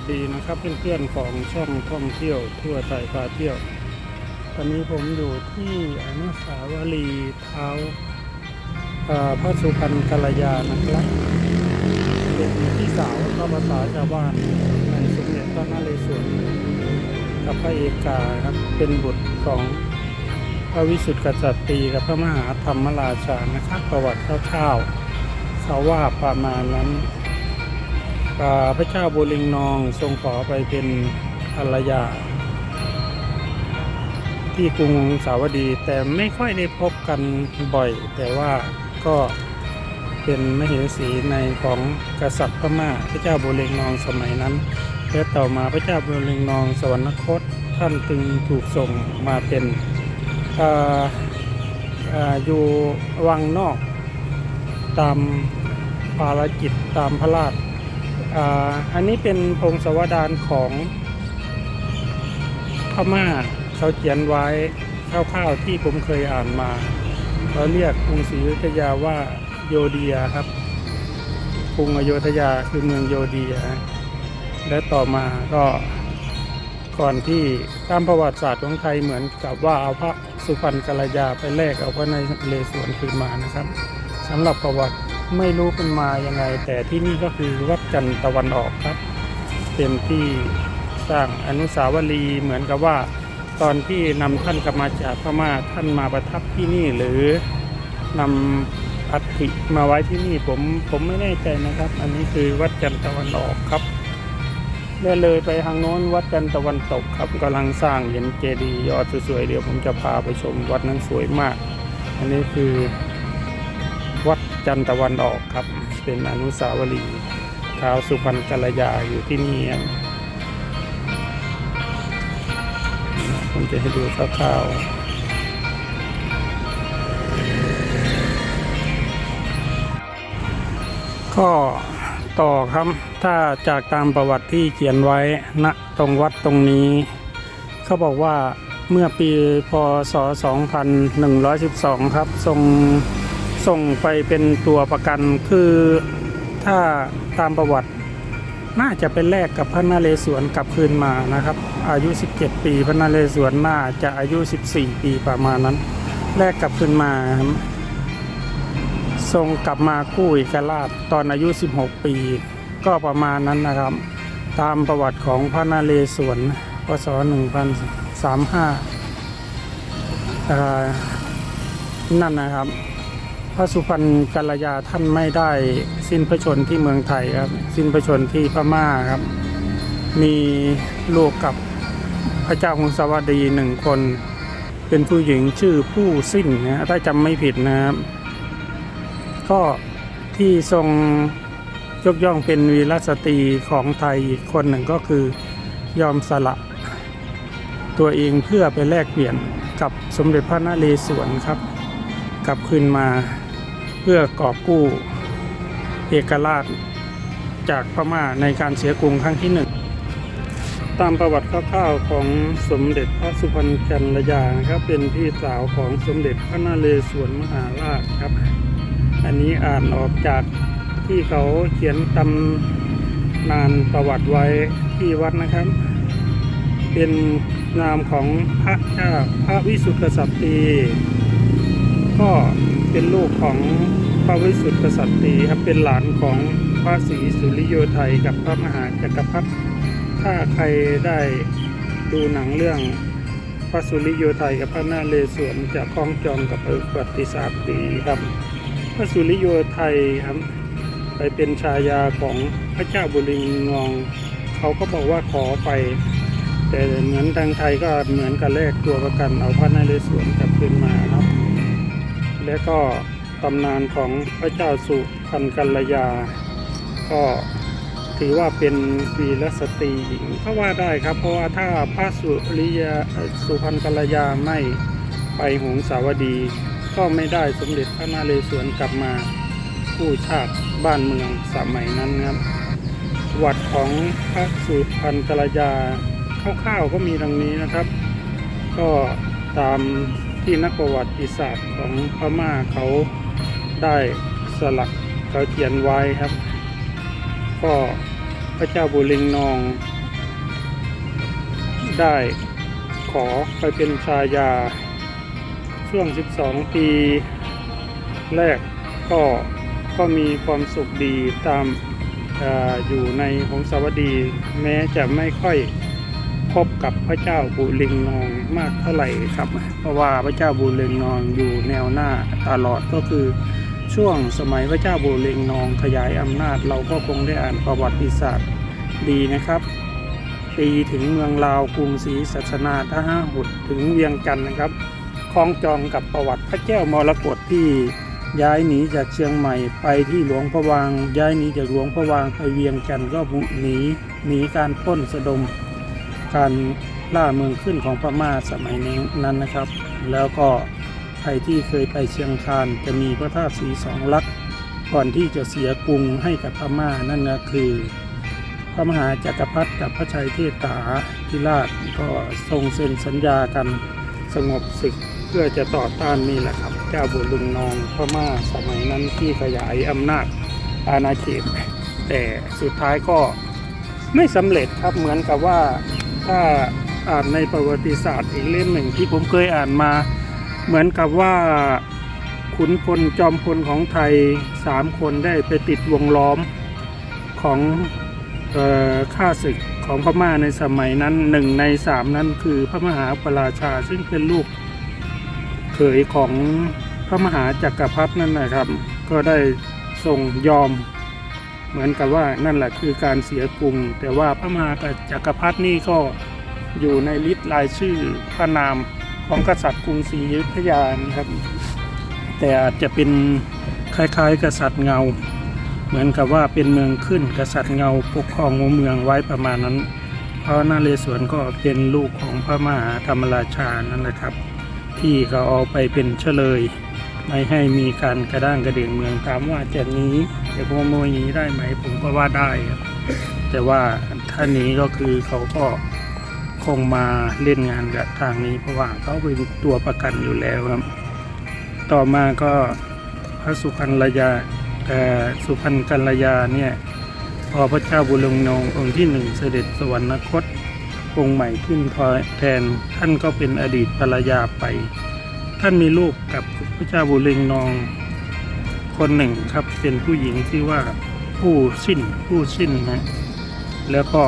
สดีนะครับเพื่อนๆของช่องท่องเที่ยวทั่วไทยพาเที่ยว ตอนนี้ผมอยู่ที่อนุสาวรีย์เท้าพระสุพรรณกัลยานะครับเป็นพี่สาวก็ภาษาชาวบ้านในสมเด็จพระนเรศวรกับพระเอกาครับเป็นบุตรของพระวิสุทธิกษัตริย์กับพระมหาธรรมราชานะครับประวัติคร่าวๆเขาว่าประมาณนั้น พระเจ้าบุริงนองทรงขอไปเป็นภรรยา ที่กรุงสาวดีแต่ไม่ค่อยได้พบกันบ่อย แต่ว่าก็เป็นมเหสีในของกษัตริย์พม่าพระเจ้าบุริงนองสมัยนั้นและต่อมาพระเจ้าบุริงนองสวรรคตท่านจึงถูกส่งมาเป็นออยู่วังนอก ตามภารกิจตามพระราช อันนี้เป็นพงศาวดารของพม่าเขาเขียนไว้คร่าวๆที่ผมเคยอ่านมาเราเรียกกรุงศรีอยุธยาว่าโยเดียครับกรุงอโยธยาคือเมืองโยเดีย และต่อมาก็ก่อนที่ตามประวัติศาสตร์ของไทยเหมือนกับว่าเอาพระสุพรรณกัลยาไปแลกเอาพระในเลสวนคืนมานะครับสำหรับประวัติ ไม่รู้เป็นมายังไง แต่ที่นี่ก็คือวัดจันทร์ตะวันออกครับเป็นที่สร้างอนุสาวรีย์เหมือนกับว่า ตอนที่นำท่านกลับมาจากพม่าท่านมาประทับที่นี่หรือนำอัฐิมาไว้ที่นี่ผมผมไม่แน่ใจนะครับ อันนี้คือวัดจันทร์ตะวันออกครับแล้วเลยไปทางโน้นวัดจันทร์ตะวันตกครับกำลังสร้างเห็นเจดีย์ยอดสวยๆเดี๋ยวผมจะพาไปชมวัดนั้นสวยมาก อันนี้คือ วัดจันตะวันออกครับ เป็นอนุสาวรีย์ท้าวสุพรรณกัลยาอยู่ที่นี่ครับผมจะให้ดูคร่าวๆก็ต่อครับถ้าจากตามประวัติที่เขียนไว้ณตรงวัดตรงนี้ เขาบอกว่าเมื่อปีพศ 2112 ครับ ทรง ส่งไปเป็นตัวประกันคือถ้าตามประวัติ น่าจะเป็นแลกกับพระนเรศวรกลับคืนมานะครับ อายุ 17 ปีพระนเรศวรน่าจะอายุ 14 ปีประมาณนั้นแลกกลับคืนมาครับทรงกลับมากู้เอกราชตอนอายุ 16 ปี ก็ประมาณนั้นนะครับ ตามประวัติของพระนเรศวรพศ1035อ่านั่นนะครับ ระสุพรรณกัลยาท่านไม่ได้สิ้นพระชนที่เมืองไทยครับ สิ้นพระชนที่พม่าครับ มีลูกกับพระเจ้าของสวัสดีหนึ่งคน เป็นผู้หญิงชื่อผู้สิ้นนะถ้าจำไม่ผิดนะครับ ก็ที่ทรงยกย่องเป็นวีรสตรีของไทยอีกคนหนึ่งก็คือยอมสละตัวเองเพื่อไปแลกเปลี่ยนกับสมเด็จพระนเรศวรครับ กลับคืนมา เพื่อกอบกู้เอกราชจากพม่าในการเสียกรุงครั้งที่หนึ่งตามประวัติคร่าวๆของสมเด็จพระสุพรรณกัลยานะครับเป็นพี่สาวของสมเด็จพระนเรศวรมหาราชครับ อันนี้อ่านออกจากที่เขาเขียนตำนานประวัติไว้ที่วัดนะครับ เป็นนามของพระเจ้าพระวิสุทธิกษัตริย์ก็ เป็นลูกของพระวิสุทธิกษัตริย์ครับเป็นหลานของพระศรีสุริโยไทยกับพระมหาจักรพรรดิถ้าใครได้ดูหนังเรื่องพระสุริโยไทยกับพระนาเรศวรจะคล้องจองกับประวัติศาสตร์ดีครับ พระสุริโยไทยครับไปเป็นชายาของพระเจ้าบุริงนอง เขาก็บอกว่าขอไป แต่เหมือนทางไทยก็เหมือนกับแลกตัวประกันเอาพระนาเรศวรกลับคืนมา และก็ตำนานของพระเจ้าสุพรรณกัลยา ก็ถือว่าเป็นวีรสตรีหญิงก็ว่าได้ครับ เพราะว่าถ้าพระสุริยาสุพรรณกัลยาไม่ไปหงสาวดี ก็ไม่ได้สมเด็จพระนเรศวรกลับมากู้ชาติบ้านเมืองสมัยนั้นครับวัติของพระสุพรรณกัลยาคร่าวๆก็มีดังนี้นะครับ ก็ตาม ที่นักประวัติศาสตร์ของพม่าเขาได้สลักเขาเขียนไว้ครับ ก็พระเจ้าบุเรงนอง ได้ขอไปเป็นชายา ช่วง 12 ปีแรกก็ก็มีความสุขดีตามอออยู่ในหงสาวดี แม้จะไม่ค่อย พบกับพระเจ้าบุเรงนองมากเท่าไหร่ครับ เพราะว่าพระเจ้าบุเรงนองอยู่แนวหน้าตลอดก็คือ ช่วงสมัยพระเจ้าบุเรงนองขยายอำนาจ เราก็คงได้อ่านประวัติศาสตร์ดีนะครับตีถึงเมืองลาวกรุงศรีศาสนาทหหุดถึงเวียงจันทร์นะครับคล้องจองกับประวัติพระแก้วมรกตที่ย้ายหนีจากเชียงใหม่ไปที่หลวงพระวางย้ายหนีจากหลวงพระวางไปเวียงจันทร์ก็หนีหนีการปล้นสะดม การล่าเมืองขึ้นของพม่าสมัยนี้นั้นนะครับ แล้วก็ใครที่เคยไปเชียงคานจะมีพระธาตุสีสองลักษณ์ก่อนที่จะเสียกรุงให้กับพม่านั่นก็คือ พระมหาจักรพรรดิกับพระชัยเทพตาธิราชก็ทรงเซ็นสัญญากันสงบศึกเพื่อจะต่อต้านนี่แหละครับ เจ้าบุญลุงนองพม่าสมัยนั้นที่ขยายอำนาจอาณาเขตแต่สุดท้ายก็ไม่สำเร็จครับเหมือนกับว่า ถ้าอ่านในประวัติศาสตร์อีกเล่มหนึ่งที่ผมเคยอ่านมา เหมือนกับว่าขุนพลจอมพลของไทยสามคนได้ไปติดวงล้อมของข้าศึกของพม่าในสมัยนั้นหนึ่งในสามนั้นคือพระมหาปราชาซึ่งเป็นลูกเขยของพระมหาจักรพรรดินั่นนะครับ ก็ได้ทรงยอม เหมือนกับว่านั่นแหละคือการเสียกรุง แต่ว่าพระมหาจักรพรรดินี่ก็อยู่ในลิสต์รายชื่อพระนามของกษัตริย์กรุงศรีอยุธยานะครับ แต่อาจจะเป็นคล้ายๆ กษัตริย์เงา เหมือนกับว่าเป็นเมืองขึ้นกษัตริย์เงาปกครองเมืองไว้ประมาณนั้น เพราะนาเรศวรก็เป็นลูกของพระมหาธรรมราชานั่นแหละครับ ที่เขาเอาไปเป็นเฉลย ไม่ให้มีการกระด้างกระเด่งเมืองถามว่าจะนี้ จะขโมยหนีได้ไหม ผมก็ว่าได้ครับแต่ว่าท่านนี้ก็คือเขาก็คงมาเล่นงานกับทางนี้เพราะว่าเขาเป็นตัวประกันอยู่แล้วครับ ต่อมาก็พระสุพรรณรยาสุพรรณกัลยาเนี่ยพอพระเจ้าบุญลงนององค์ที่หนึ่งเสด็จสวรรคตองค์ใหม่ขึ้นแทนท่านก็เป็นอดีตภรรยาไป ท่านมีลูกกับพระเจ้าบุเรงนอง คนหนึ่งครับ เป็นผู้หญิงที่ว่าผู้สิ้นผู้สิ้นนะ แล้วก็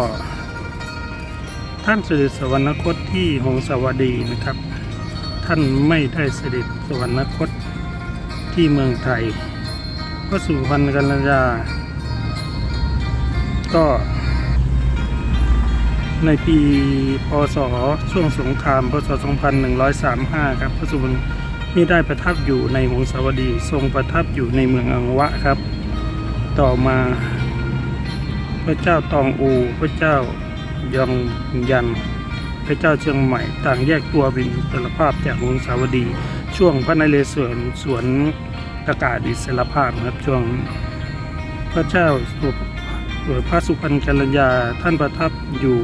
ท่านเสด็จสวรรคตที่หงสาวดีนะครับ ท่านไม่ได้เสด็จสวรรคตที่เมืองไทยพระสุพรรณกัลยาก็ในปี พศ ช่วงสงคราม พศ 2135 ครับ พระสุพรรณ นี่ได้ประทับอยู่ในหงสาวดีทรงประทับอยู่ในเมืองอังวะครับ ต่อมาพระเจ้าตองอูพระเจ้ายองยัน พระเจ้าเชียงใหม่ ต่างแยกตัวเป็นอิสรภาพจากหงสาวดี ช่วงพระนเรศวรสวนประกาศอิสรภาพครับช่วงพระเจ้าสุหรือพระสุพรรณกัลยาท่านประทับอยู่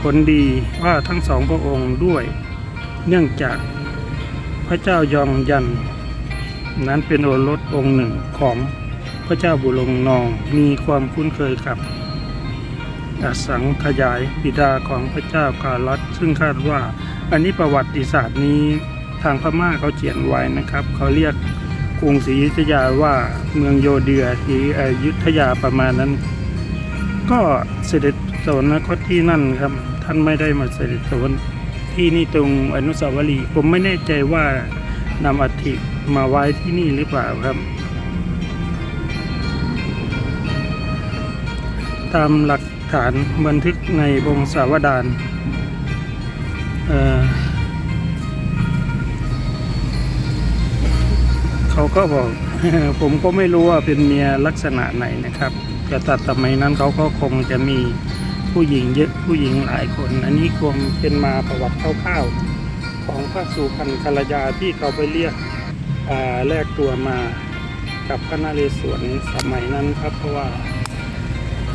ผลดีว่าทั้งสองพระองค์ด้วย เนื่องจาก ระเจ้ายองยัน นั้นเป็นโอรสองค์หนึ่งของพระเจ้าบุรงนองมีความคุ้นเคยกับอสังขยายบิดาของพระเจ้ากาลัดซึ่งคาดว่าอันนี้ประวัติศาสตร์นี้ทางพม่าเขาเขียนไว้นะครับ เขาเรียกกรุงศรีอยุธยาว่าเมืองโยเดือศรีอยุธยาประมาณนั้น ก็เสด็จสวรรคตที่นั่นครับ ท่านไม่ได้มาเสด็จสวรรค ที่นี่ตรงอนุสาวรีย์ผมไม่แน่ใจว่านำอัฐิมาไว้ที่นี่หรือเปล่าครับ ตามหลักฐานบันทึกในวงศาวดารเเขาก็บอก ผมก็ไม่รู้ว่าเป็นเมียลักษณะไหนนะครับ แต่ตัดสมัยนั้นเขาก็คงจะมี ผู้หญิงเยอะผู้หญิงหลายคน อันนี้คงเป็นมาประวัติคร่าวๆของพระสุพรรณกัลยาที่เขาไปเรียกแลกตัวมากับพระนเรศวรสมัยนั้นครับ เพราะว่า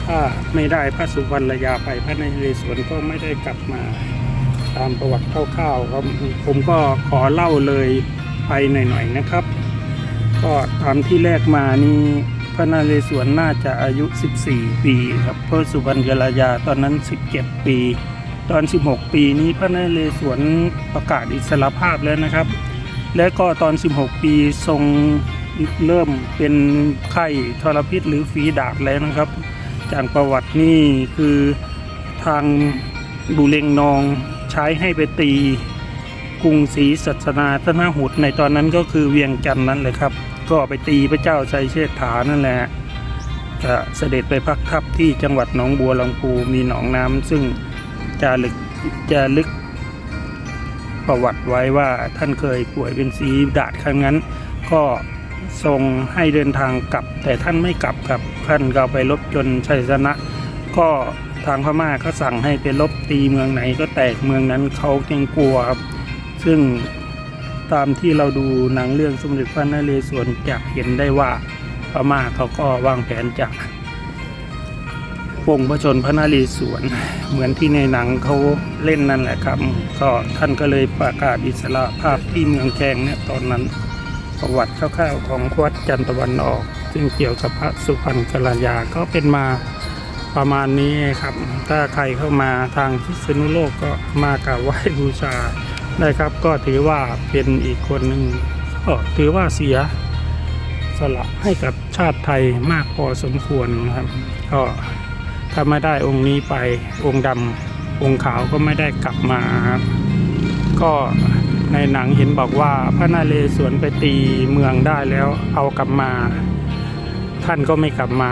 ถ้าไม่ได้พระสุวรรณยาไปพระนเรศวรก็ไม่ได้กลับมาตามประวัติคร่าวๆครับผมก็ขอเล่าเลยไปหน่อยๆนะครับ ก็ตามที่แรกมานี่ พระนเรศวรน่าจะอายุ 14 ปีครับเพราะสุพรรณกลายาตอนนั้น 17 ปี ตอน 16 ปีนี้พระนเรศวรประกาศอิสรภาพแล้วนะครับ และก็ตอน 16 ปีทรงเริ่มเป็นไข้ทรพิษหรือฝีดาษแล้วนะครับจากประวัตินี่คือทางบุเรงนองใช้ให้ไปตีกรุงศรีศาสนาธนหุดในตอนนั้นก็คือเวียงจันทร์นั่นเลยครับ ก็ไปตีพระเจ้าชัยเชษฐานั่นแหละก็เสด็จไปพักทับที่จังหวัดหนองบัวลำพูมีหนองน้ำซึ่งจะลึกจะลึกประวัติไว้ว่าท่านเคยป่วยเป็นสีดาดครั้งนั้น ก็ทรงให้เดินทางกลับ แต่ท่านไม่กลับครับท่านก็ไปลบจนชัยชนะ ก็ทางพม่าเขาสั่งให้ไปลบตีเมืองไหนก็แตกเมืองนั้นเขายังกลัวครับ ซึ่ง ตามที่เราดูหนังเรื่องสมเด็จพระนเรศวรจะเห็นได้ว่าพม่าเขาก็วางแผนจะปงพระชนพระนเรศวรเหมือนที่ในหนังเขาเล่นนั่นแหละครับก็ท่านก็เลยประกาศอิสระภาพที่เมืองแกงเนี่ยตอนนั้นประวัติคร่าวๆของวัดจันทวันออก ซึ่งเกี่ยวกับพระสุพรรณกัลยาก็เป็นมาประมาณนี้ครับ ถ้าใครเข้ามาทางพิษณุโลกก็มากราบไหว้บูชา ได้ครับก็ถือว่าเป็นอีกคนหนึ่งก็ถือว่าเสียสละให้กับชาติไทยมากพอสมควรครับ ก็ถ้าไม่ได้องค์นี้ไปองค์ดำองค์ขาวก็ไม่ได้กลับมาครับก็ในหนังเห็นบอกว่าพระนาเรศวรไปตีเมืองได้แล้วเอากลับมา ท่านก็ไม่กลับมา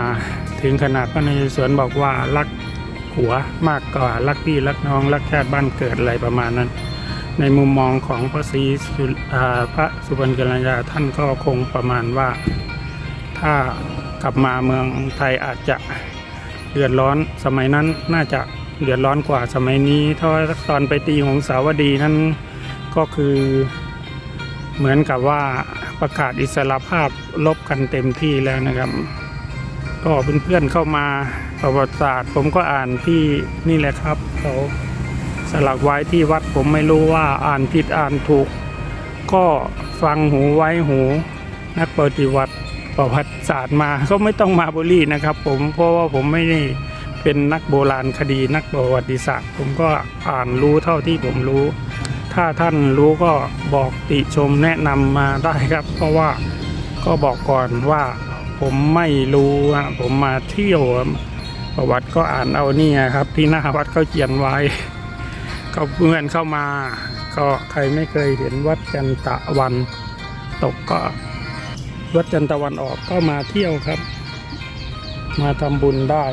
ถึงขนาดพระนาเรศวรบอกว่ารักหัวมากกว่ารักพี่รักน้องรักชาติบ้านเกิดอะไรประมาณนั้น ในมุมมองของพระศรีสุพระสุพรรณกัลยาท่านก็คงประมาณว่า ถ้ากลับมาเมืองไทยอาจจะเดือดร้อนสมัยนั้นน่าจะเดือดร้อนกว่าสมัยนี้ถ้าตอนไปตีของสาวดีนั้นก็คือเหมือนกับว่าประกาศอิสรภาพลบกันเต็มที่แล้วนะครับ ก็เพื่อนๆเข้ามาประวัติศาสตร์ ผมก็อ่านที่นี่แหละครับเขา ลักไว้ที่วัดผมไม่รู้ว่าอ่านผิดอ่านถูก ก็ฟังหูไว้หูนักปฏิวัติประวัติศาสตร์มาก็ไม่ต้องมาบุรีนะครับผมเพราะว่าผมไม่ได้เป็นนักโบราณคดีนักประวัติศาสตร์ ผมก็อ่านรู้เท่าที่ผมรู้ ถ้าท่านรู้ก็บอกติชมแนะนำมาได้ครับ เพราะว่าก็บอกก่อนว่าผมไม่รู้อะผมมาเที่ยวประวัติก็อ่านเอาเนี่ไงครับ ที่หน้าวัดเขาเขียนไว้ ก็เพื่อนเข้ามา ก็ใครไม่เคยเห็นวัดจันตะวันตกก็วัดจันตะวันออกก็มาเที่ยวครับ มาทำบุญได้